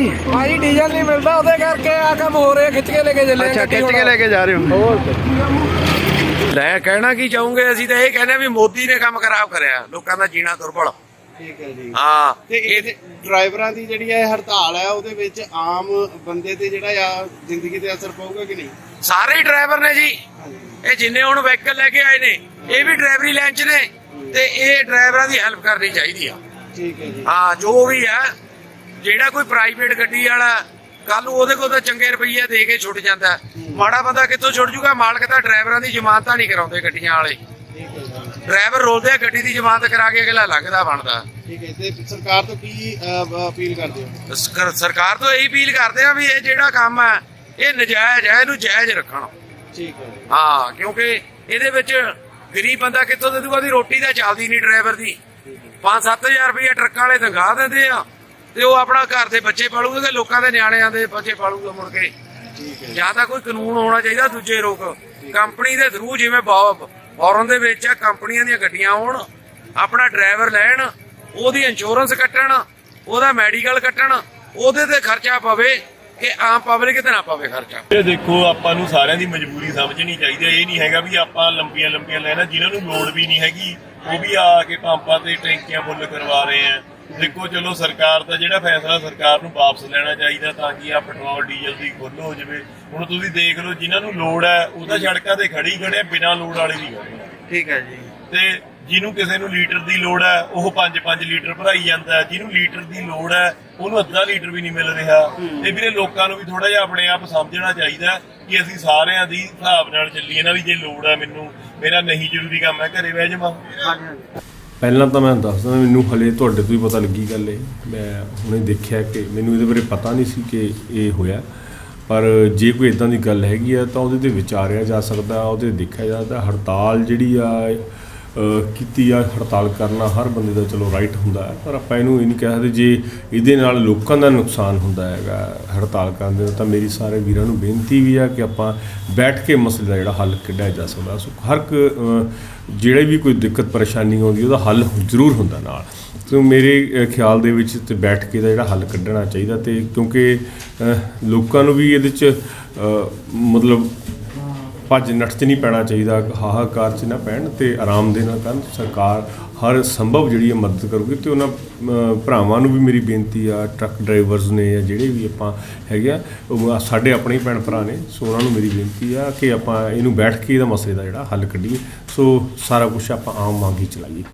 ਭਾਈ diesel ਨਹੀਂ ਮਿਲਦਾ ਉਹਦੇ ਕਰਕੇ ਆ ਕੰਮ ਹੋ ਰਿਹਾ ਖਿੱਚ ਕੇ ਲੈ ਕੇ ਚੱਲੇ ਅੱਛਾ ਖਿੱਚ ਕੇ ਲੈ ਕੇ ਜਾ ਰਹੇ ਹੋ। ਲੈ ਕਹਿਣਾ ਕੀ ਚਾਹੂੰਗੇ? ਅਸੀਂ ਤਾਂ ਇਹ ਕਹਿੰਦੇ ਵੀ ਮੋਦੀ ਨੇ ਕੰਮ ਖਰਾਬ ਕਰਿਆ। ਲੋਕਾਂ ਦਾ ਜੀਣਾ ਦੁਰਬਲ। ਠੀਕ ਹੈ ਜੀ। ਹਾਂ। ਤੇ ਇਹ ਡਰਾਈਵਰਾਂ ਦੀ ਜਿਹੜੀ ਇਹ ਹੜਤਾਲ ਹੈ ਉਹਦੇ ਵਿੱਚ ਆਮ ਬੰਦੇ ਤੇ ਜਿਹੜਾ ਆ ਜ਼ਿੰਦਗੀ ਤੇ ਅਸਰ ਪਊਗਾ ਕਿ ਨਹੀਂ? ਸਾਰੇ ਹੀ ਡਰਾਈਵਰ ਨੇ ਜੀ। ਇਹ ਜਿੰਨੇ ਹੁਣ ਵਹੀਕਲ ਲੈ ਕੇ ਆਏ ਨੇ ਇਹ ਵੀ ਡਰਾਈਵਰੀ ਲਾਈਨ 'ਚ ਨੇ। ਤੇ ਇਹ ਡਰਾਈਵਰਾਂ ਦੀ ਹੈਲਪ ਕਰਨੀ ਚਾਹੀਦੀ ਆ। ਠੀਕ ਹੈ ਜੀ। ਹਾਂ ਜੋ ਵੀ ਆ ਜਿਹੜਾ ਕੋਈ ਪ੍ਰਾਈਵੇਟ ਗੱਡੀ ਵਾਲਾ ਕੱਲ ਨੂੰ ਉਹਦੇ ਕੋਲ ਤਾਂ ਚੰਗੇ ਰੁਪਈਏ ਦੇ ਕੇ ਛੁੱਟ ਜਾਂਦਾ। ਮਾੜਾ ਬੰਦਾ ਕਿੱਥੋਂ ਛੁੱਟ ਜੂਗਾ? ਮਾਲਕ ਤਾਂ ਡਰਾਈਵਰਾਂ ਦੀ ਜ਼ਮਾਨਤਾਂ ਨਹੀਂ ਕਰਾਉਂਦੇ ਗੱਡੀਆਂ ਵਾਲੇ। ਡਰਾਈਵਰ ਰੋਲਦੇ ਆ ਗੱਡੀ ਦੀ ਜ਼ਮਾਨਤ ਕਰਾ ਕੇ ਅਗਲਾ ਲੰਘਦਾ ਬਣਦਾ। ਠੀਕ ਹੈ ਤੇ ਸਰਕਾਰ ਤੋਂ ਕੀ ਅਪੀਲ ਕਰਦੇ ਹੋ? ਸਰ- ਸਰਕਾਰ ਤੋਂ ਇਹੀ ਅਪੀਲ ਕਰਦੇ ਆ ਵੀ ਇਹ ਜਿਹੜਾ ਕੰਮ ਹੈ ਇਹ ਨਜਾਇਜ਼ ਹੈ ਇਹਨੂੰ ਜਾਇਜ਼ ਰੱਖਣ। ਠੀਕ ਹੈ। ਹਾਂ ਕਿਉਂਕਿ ਇਹਦੇ ਵਿੱਚ ਗਰੀਬ ਬੰਦਾ ਕਿੱਥੋਂ ਦੇ ਦੂਗਾ ਦੀ ਰੋਟੀ ਤਾਂ ਚੱਲਦੀ ਨਹੀਂ ਡਰਾਈਵਰ ਦੀ। 5-7000 ਰੁਪਏ ਟਰੱਕਾਂ ਵਾਲੇ ਤਨਖਾਹ ਦਿੰਦੇ ਆ। ਤੇ ਉਹ ਆਪਣਾ ਘਰ ਦੇ ਬੱਚੇ ਪਾਲੂਗਾ ਤੇ ਲੋਕਾਂ ਦੇ ਨਿਆਣਿਆਂ ਦੇ ਬੱਚੇ ਪਾਲੂਗਾ ਮੁੜ ਕੇ? ਠੀਕ ਹੈ ਜਾਂ। ਤਾਂ ਕੋਈ ਕਾਨੂੰਨ ਹੋਣਾ ਚਾਹੀਦਾ ਦੂਜੇ ਰੋਕ ਕੰਪਨੀ ਦੇ ਥਰੂ ਜਿਵੇਂ ਫੌਰਨ ਦੇ ਵਿੱਚ ਆ ਕੰਪਨੀਆਂ ਦੀਆਂ ਗੱਡੀਆਂ ਹੋਣ ਆਪਣਾ ਡਰਾਈਵਰ ਲੈਣ ਉਹਦੀ ਇੰਸ਼ੋਰੈਂਸ ਕੱਟਣ ਉਹਦਾ ਮੈਡੀਕਲ ਕੱਟਣ ਉਹਦੇ ਤੇ ਖਰਚਾ ਪਵੇ ਕਿ ਆਮ ਪਬਲਿਕ ਤੇ ਨਾ ਪਵੇ ਖਰਚਾ। ਇਹ ਦੇਖੋ ਆਪਾਂ ਨੂੰ ਸਾਰਿਆਂ ਦੀ ਮਜਬੂਰੀ ਸਮਝਣੀ ਚਾਹੀਦੀ ਹੈ। ਇਹ ਨਹੀਂ ਹੈਗਾ ਵੀ ਆਪਾਂ ਲੰਬੀਆਂ ਲੰਬੀਆਂ ਲੈਣਾ ਜਿਨ੍ਹਾਂ ਨੂੰ ਲੋੜ ਵੀ ਨਹੀਂ ਹੈਗੀ ਉਹ ਵੀ ਆ ਕੇ ਪੰਪਾਂ ਤੇ ਟੈਂਕੀਆਂ ਫੁੱਲ ਕਰਵਾ ਰਹੇ ਆ। ਦੇਖੋ ਚਲੋ ਸਰਕਾਰ ਦਾ ਜਿਹੜਾ ਫੈਸਲਾ ਸਰਕਾਰ ਨੂੰ ਵਾਪਸ ਲੈਣਾ ਚਾਹੀਦਾ ਤਾਂ ਕਿ ਆ ਪੈਟਰੋਲ ਡੀਜ਼ਲ ਦੀ ਖੁੱਲ ਹੋ ਜਾਵੇ। ਹੁਣ ਤੁਸੀਂ ਦੇਖ ਲਓ ਜਿਨ੍ਹਾਂ ਨੂੰ ਲੋੜ ਹੈ ਉਹ ਤਾਂ ਸੜਕਾਂ ਤੇ ਖੜੀ ਖੜੇ ਬਿਨਾਂ ਲੋੜ ਵਾਲੇ ਵੀ ਖੜੇ। ਠੀਕ ਹੈ ਜੀ। ਤੇ ਜਿਹਨੂੰ ਕਿਸੇ ਨੂੰ ਲੀਟਰ ਦੀ ਲੋੜ ਹੈ ਉਹ 5-5 ਲੀਟਰ ਭਰਾਈ ਜਾਂਦਾ ਜਿਹਨੂੰ ਲੀਟਰ ਦੀ ਲੋੜ ਹੈ ਉਹਨੂੰ ਅੱਧਾ ਲੀਟਰ ਵੀ ਨਹੀਂ ਮਿਲ ਰਿਹਾ। ਤੇ ਵੀਰੇ ਲੋਕਾਂ ਨੂੰ ਵੀ ਥੋੜਾ ਜਿਹਾ ਆਪਣੇ ਆਪ ਸਮਝਣਾ ਚਾਹੀਦਾ ਕਿ ਅਸੀਂ ਸਾਰਿਆਂ ਦੀ ਹਿਸਾਬ ਨਾਲ ਚੱਲੀਏ ਨਾ ਵੀ ਜੇ ਲੋੜ ਹੈ ਮੈਨੂੰ ਮੇਰਾ ਨਹੀਂ ਜ਼ਰੂਰੀ ਕੰਮ ਹੈ ਘਰੇ ਬਹਿ ਜਾਵਾਂ। ਪਹਿਲਾਂ ਤਾਂ ਮੈਂ ਦੱਸਦਾ, ਮੈਨੂੰ ਹਲੇ ਤੁਹਾਡੇ ਤੋਂ ਹੀ ਪਤਾ ਲੱਗੀ ਗੱਲ ਇਹ। ਮੈਂ ਹੁਣੇ ਦੇਖਿਆ ਕਿ ਮੈਨੂੰ ਇਹਦੇ ਬਾਰੇ ਪਤਾ ਨਹੀਂ ਸੀ ਕਿ ਇਹ ਹੋਇਆ। ਪਰ ਜੇ ਕੋਈ ਇਦਾਂ ਦੀ ਗੱਲ ਹੈਗੀ ਆ, ਤਾਂ ਉਹਦੇ ਤੇ ਵਿਚਾਰਿਆ ਜਾ ਸਕਦਾ, ਉਹਦੇ ਦੇਖਿਆ ਜਾ ਸਕਦਾ। ਹੜਤਾਲ ਜਿਹੜੀ ਆ ਕੀਤੀ ਆ ਹੜਤਾਲ ਕਰਨਾ ਹਰ ਬੰਦੇ ਦਾ ਚਲੋ ਰਾਈਟ ਹੁੰਦਾ ਹੈ, ਪਰ ਆਪਾਂ ਇਹਨੂੰ ਇਹ ਨਹੀਂ ਕਹਿ ਸਕਦੇ ਜੇ ਇਹਦੇ ਨਾਲ ਲੋਕਾਂ ਦਾ ਨੁਕਸਾਨ ਹੁੰਦਾ ਹੈਗਾ ਹੜਤਾਲ ਕਰਨ ਦੇ ਤਾਂ ਮੇਰੀ ਸਾਰੇ ਵੀਰਾਂ ਨੂੰ ਬੇਨਤੀ ਵੀ ਆ ਕਿ ਆਪਾਂ ਬੈਠ ਕੇ ਮਸਲੇ ਦਾ ਜਿਹੜਾ ਹੱਲ ਕੱਢਿਆ ਜਾ ਸਕਦਾ। ਸੋ ਹਰ ਇੱਕ ਜਿਹੜੇ ਵੀ ਕੋਈ ਦਿੱਕਤ ਪਰੇਸ਼ਾਨੀ ਆਉਂਦੀ, ਉਹਦਾ ਹੱਲ ਜ਼ਰੂਰ ਹੁੰਦਾ ਨਾਲ। ਸੋ ਮੇਰੇ ਖਿਆਲ ਦੇ ਵਿੱਚ ਤੇ ਬੈਠ ਕੇ ਦਾ ਜਿਹੜਾ ਹੱਲ ਕੱਢਣਾ ਚਾਹੀਦਾ ਤੇ ਕਿਉਂਕਿ ਲੋਕਾਂ ਨੂੰ ਵੀ ਇਹਦੇ ਚ ਮਤਲਬ ਭੱਜ ਨੱਠ 'ਚ ਨਹੀਂ ਪੈਣਾ ਚਾਹੀਦਾ, ਹਾਹਾਕਾਰ 'ਚ ਨਾ ਪੈਣ ਤੇ ਆਰਾਮ ਦੇ ਨਾਲ ਕਰਨ। ਸਰਕਾਰ ਹਰ ਸੰਭਵ ਜਿਹੜੀ ਹੈ ਮਦਦ ਕਰੂਗੀ ਤੇ ਉਹਨਾਂ ਭਰਾਵਾਂ ਨੂੰ ਵੀ ਮੇਰੀ ਬੇਨਤੀ ਆ, ਟਰੱਕ ਡਰਾਈਵਰਸ ਨੇ ਜਾਂ ਜਿਹੜੇ ਵੀ ਆਪਾਂ ਹੈਗੇ ਆ ਸਾਡੇ ਆਪਣੇ ਹੀ ਭੈਣ ਭਰਾ ਨੇ, ਸੋ ਉਹਨਾਂ ਨੂੰ ਮੇਰੀ ਬੇਨਤੀ ਆ ਕਿ ਆਪਾਂ ਇਹਨੂੰ ਬੈਠ ਕੇ ਇਹਦਾ ਮਸਲੇ ਦਾ ਜਿਹੜਾ ਹੱਲ ਕੱਢੀਏ। ਸੋ ਸਾਰਾ ਕੁਝ ਆਪਾਂ ਆਮ ਵਾਂਗ ਹੀ ਚਲਾਈਏ।